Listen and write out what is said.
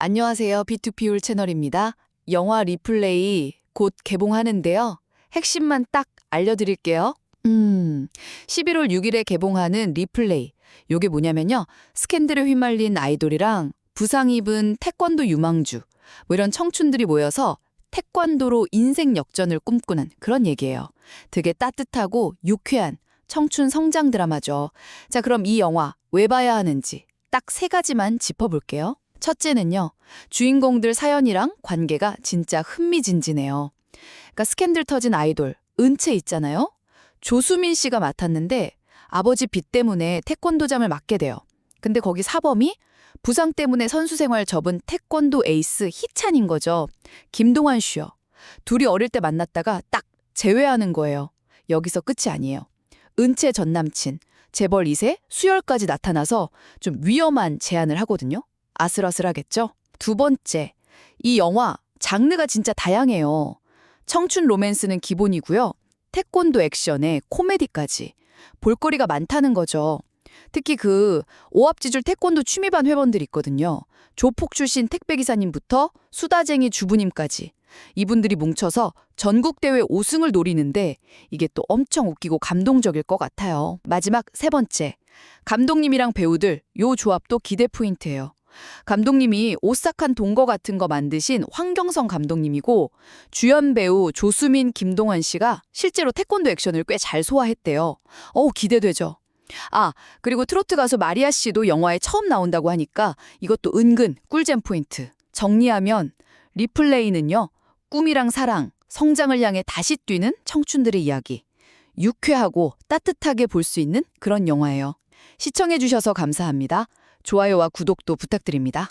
안녕하세요. B2P울 채널입니다. 영화 리플레이 곧 개봉하는데요. 핵심만 딱 알려드릴게요. 음, 11월 6일에 개봉하는 리플레이. 요게 뭐냐면요. 스캔들에 휘말린 아이돌이랑 부상 입은 태권도 유망주, 뭐 이런 청춘들이 모여서 태권도로 인생 역전을 꿈꾸는 그런 얘기예요. 되게 따뜻하고 유쾌한 청춘 성장 드라마죠. 자, 그럼 이 영화 왜 봐야 하는지 딱 세 가지만 짚어볼게요. 첫째는요, 주인공들 사연이랑 관계가 진짜 흥미진진해요. 그러니까 스캔들 터진 아이돌, 은채 있잖아요? 조수민 씨가 맡았는데 아버지 빚 때문에 태권도장을 맡게 돼요. 근데 거기 사범이 부상 때문에 선수 생활 접은 태권도 에이스 희찬인 거죠. 김동완 씨요. 둘이 어릴 때 만났다가 딱 재회하는 거예요. 여기서 끝이 아니에요. 은채 전 남친, 재벌 2세, 수열까지 나타나서 좀 위험한 제안을 하거든요. 아슬아슬하겠죠? 두 번째, 이 영화 장르가 진짜 다양해요. 청춘 로맨스는 기본이고요. 태권도 액션에 코미디까지. 볼거리가 많다는 거죠. 특히 그 오합지졸 태권도 취미반 회원들 있거든요. 조폭 출신 택배기사님부터 수다쟁이 주부님까지. 이분들이 뭉쳐서 전국대회 5승을 노리는데 이게 또 엄청 웃기고 감동적일 것 같아요. 마지막 세 번째. 감독님이랑 배우들 요 조합도 기대 포인트예요. 감독님이 오싹한 동거 같은 거 만드신 황경성 감독님이고 주연 배우 조수민, 김동완 씨가 실제로 태권도 액션을 꽤 잘 소화했대요. 어우 기대되죠. 아, 그리고 트로트 가수 마리아 씨도 영화에 처음 나온다고 하니까 이것도 은근 꿀잼 포인트. 정리하면 리플레이는요. 꿈이랑 사랑, 성장을 향해 다시 뛰는 청춘들의 이야기. 유쾌하고 따뜻하게 볼 수 있는 그런 영화예요. 시청해 주셔서 감사합니다. 좋아요와 구독도 부탁드립니다.